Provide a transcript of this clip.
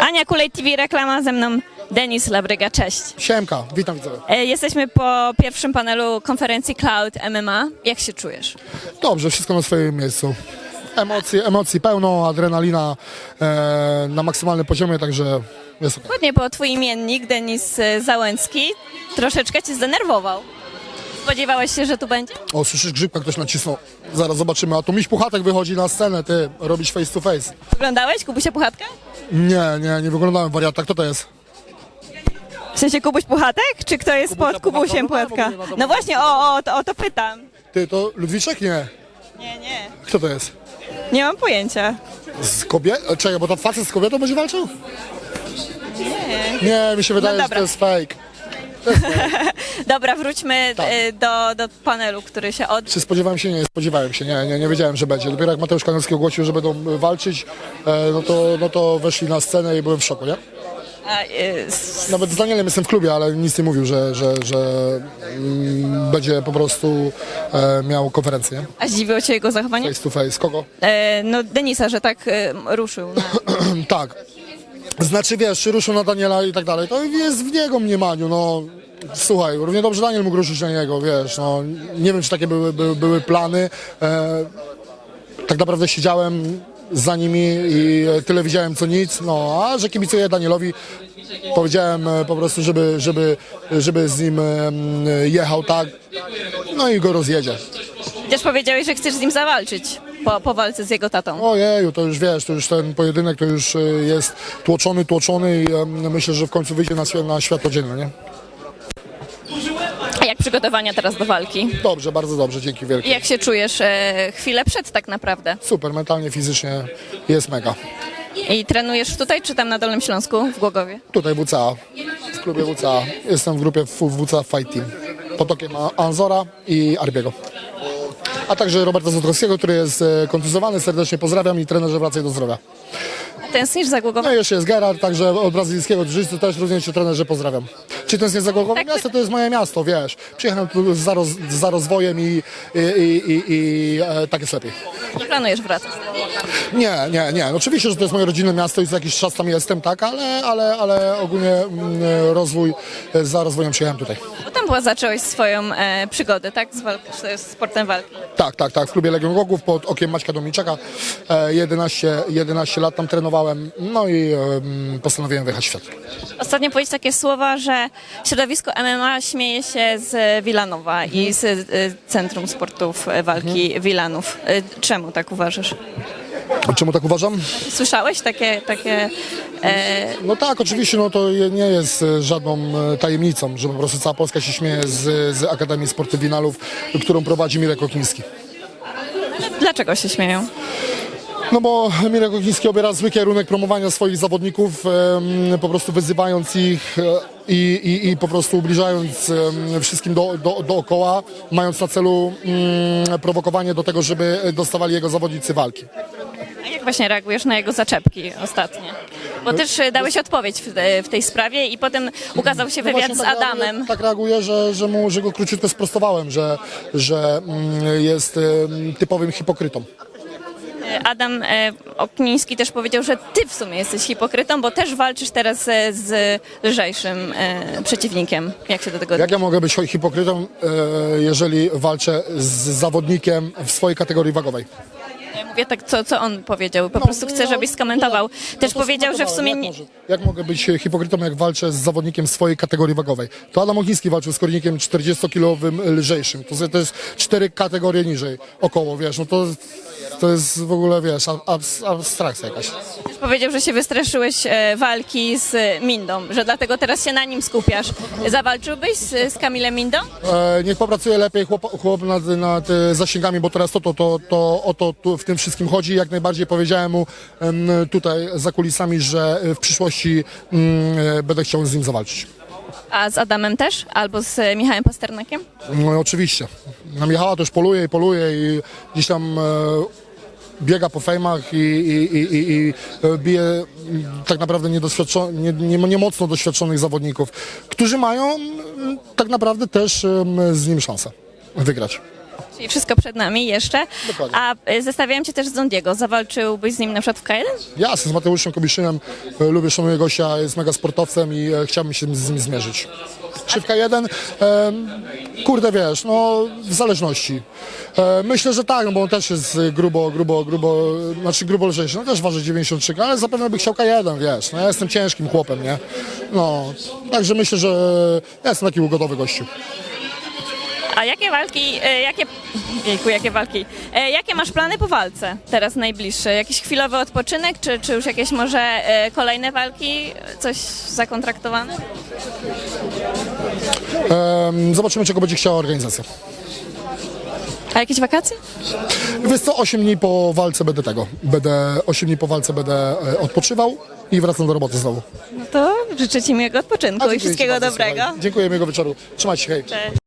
Ania Kulej TV, reklama ze mną Denis Labryga, cześć. Siemka, witam widzowie. E, Jesteśmy po pierwszym panelu konferencji Cloud MMA. Jak się czujesz? Dobrze, wszystko na swoim miejscu. Emocji, emocji pełno, adrenalina e, na maksymalnym poziomie, także jest ok. Ładnie, bo twój imiennik, Denis e, Załęcki, troszeczkę cię zdenerwował. Spodziewałeś się, że tu będzie? O, słyszysz grzybka, ktoś nacisnął. Zaraz zobaczymy. A tu Miś Puchatek wychodzi na scenę, ty, robisz face to face. Oglądałeś Kubusia Puchatka? Nie, nie, nie wyglądałem wariata. Kto to jest? W sensie Kubuś Puchatek? Czy kto jest pod Kubusiem Puchatka? Puchatka? No, no, no, No właśnie, o, o, to, o to pytam. Ty, to Ludwiczek? Nie. Nie, nie. Kto to jest? Nie mam pojęcia. Z kobietą? Czekaj, bo ta facet z kobietą będzie walczył? Nie. Nie, mi się wydaje, No że to jest fake. Dobra, wróćmy Tak. e, do, do panelu, który się od... Czy spodziewałem się? Nie, spodziewałem się. Nie, nie, nie wiedziałem, że będzie. Dopiero jak Mateusz Kanowski ogłosił, że będą e, walczyć, e, no, to, no to weszli na scenę i byłem w szoku, nie? A, e, s- Nawet z Danielem jestem w klubie, ale nic nie mówił, że, że, że mm, będzie po prostu e, miał konferencję. a zdziwiło cię jego zachowanie? Face to face. Kogo? E, no Denisa, że tak e, ruszył. Na... tak. Znaczy wiesz, ruszył na Daniela i tak dalej, to jest w niego mniemaniu, no. Słuchaj, równie dobrze Daniel mógł ruszyć na niego, wiesz, no. Nie wiem, czy takie były, były, były plany. E, tak naprawdę siedziałem za nimi i tyle widziałem co nic, no, a że kibicuję Danielowi, powiedziałem e, po prostu, żeby, żeby, żeby z nim jechał tak, no i go rozjedzie. Chociaż powiedziałeś, że chcesz z nim zawalczyć po, po walce z jego tatą. Ojeju, to już wiesz, to już ten pojedynek to już e, jest tłoczony, tłoczony i em, myślę, że w końcu wyjdzie na, na światło dzienne, nie? A jak przygotowania teraz do walki? Dobrze, bardzo dobrze, dzięki wielkie. Jak się czujesz e, chwilę przed tak naprawdę? Super, mentalnie, fizycznie jest mega. I trenujesz tutaj, czy tam na Dolnym Śląsku, w Głogowie? Tutaj WCA, w klubie WCA. Jestem w grupie w- WCA Fight Team. Pod okiem A- Anzora i Arbiego. A także Roberta Zotrowskiego, który jest e, kontuzowany. Serdecznie pozdrawiam i trenerze wracaj do zdrowia. Tęsknisz za No Głogowem? i jeszcze jest Gerard, także od brazylijskiego jiu też również cię trenerze pozdrawiam. Czy jest za Głogowe Tak. miasto? To jest moje miasto, wiesz. Przyjechałem tu za, roz, za rozwojem i, i, i, i, i e, tak jest lepiej. Nie planujesz wracać? Nie, nie, nie. No oczywiście, że to jest moje rodzinne miasto i za jakiś czas tam jestem, tak, ale, ale, ale ogólnie mm, rozwój, za rozwojem przyjechałem tutaj. Bo tam była, zacząłeś swoją e, przygodę, tak? Z, walk- z sportem walki. Tak, tak, tak, w klubie Legion Gogów pod okiem Maćka Domiczaka. E, 11, 11 lat tam trenowałem, no i em, postanowiłem wyjechać w świat. Ostatnio powiedzieć takie słowa, że środowisko MMA śmieje się z Wilanowa i z e, Centrum Sportów Walki Wilanów. E, czemu tak uważasz? Czemu tak uważam? Słyszałeś takie, takie e, No tak, oczywiście, no to nie jest e, żadną e, tajemnicą, że po prostu cała Polska się śmieje z, z Akademii Sportu Winalów, którą prowadzi Mirek Okliński. dlaczego się śmieją? No bo Mirek Okliński obiera zły kierunek promowania swoich zawodników, po prostu wyzywając ich e, i, i, i po prostu ubliżając wszystkim do, do, dookoła, mając na celu mm, prowokowanie do tego, żeby dostawali jego zawodnicy walki. A jak właśnie reagujesz na jego zaczepki ostatnie? Bo też e, dałeś odpowiedź w, e, w tej sprawie i potem ukazał się No wywiad z tak Adamem. Tak reaguję, że, że, mu, że go króciutko sprostowałem, że, że mm, jest typowym hipokrytą. E, Adam Okniński też powiedział, że ty w sumie jesteś hipokrytą, bo też walczysz teraz z lżejszym przeciwnikiem. Jak się do tego Jak ja mogę być hipokrytą, jeżeli walczę z zawodnikiem w swojej kategorii wagowej? Ja mówię tak, co, co on powiedział. Po No, prostu chcę, no, żebyś skomentował. no, Też to powiedział, że w sumie jak, nie, może, jak mogę być hipokrytą, jak walczę z zawodnikiem swojej kategorii wagowej? To Adam Ochiński walczył z kornikiem 40-kilowym lżejszym. To, to jest cztery kategorie niżej, około, wiesz, no to, to jest w ogóle, wiesz, abs, abstrakcja jakaś. Powiedział, że się wystraszyłeś e, walki z Mindą, że dlatego teraz się na nim skupiasz. Zawalczyłbyś z, z Kamilem Mindą? E, niech popracuje lepiej chłop, chłop nad, nad e, zasięgami, bo teraz to, to, to, to o to tu w tym wszystkim chodzi. Jak najbardziej powiedziałem mu em, tutaj za kulisami, że w przyszłości mm, e, będę chciał z nim zawalczyć. A z Adamem też? Albo z e, Michałem Pasternakiem? No i oczywiście. Na Michała też poluje i poluje i gdzieś tam e, biega po fejmach i, i, i, i, bije mm, tak naprawdę nie, nie, nie mocno doświadczonych zawodników, którzy mają mm, tak naprawdę też z nim szansę wygrać. Czyli wszystko przed nami jeszcze. Dokładnie. A y, zestawiałem cię też z Zondiego. Zawalczyłbyś z nim na przykład w K1? Jasne, z Mateuszem Kobiszynem e, lubię, szanuję gościa, jest mega sportowcem i e, chciałbym się z nim zmierzyć. Szybka jeden, kurde wiesz, no w zależności. Myślę, że tak, no bo on też jest grubo, grubo, grubo, znaczy grubo lżejszy, no też waży 93, ale zapewne by chciał K1, wiesz, no ja jestem ciężkim chłopem, nie? No, także myślę, że ja jestem taki gotowy gościu. A jakie walki, e, jakie, jejku, jakie walki, E, jakie masz plany po walce teraz najbliższe? Jakiś chwilowy odpoczynek, czy, czy już jakieś może e, kolejne walki, coś zakontraktowane? Zobaczymy, czego będzie chciała organizacja. A jakieś wakacje? Wiesz co, 8 dni po walce będę tego, będę, 8 dni po walce będę e, odpoczywał i wracam do roboty znowu. No to życzę Ci miłego odpoczynku A, i dziękuję ci wszystkiego bardzo, dobrego. słuchaj. Dziękuję, miłego wieczoru. Trzymajcie się, hej. Cześć.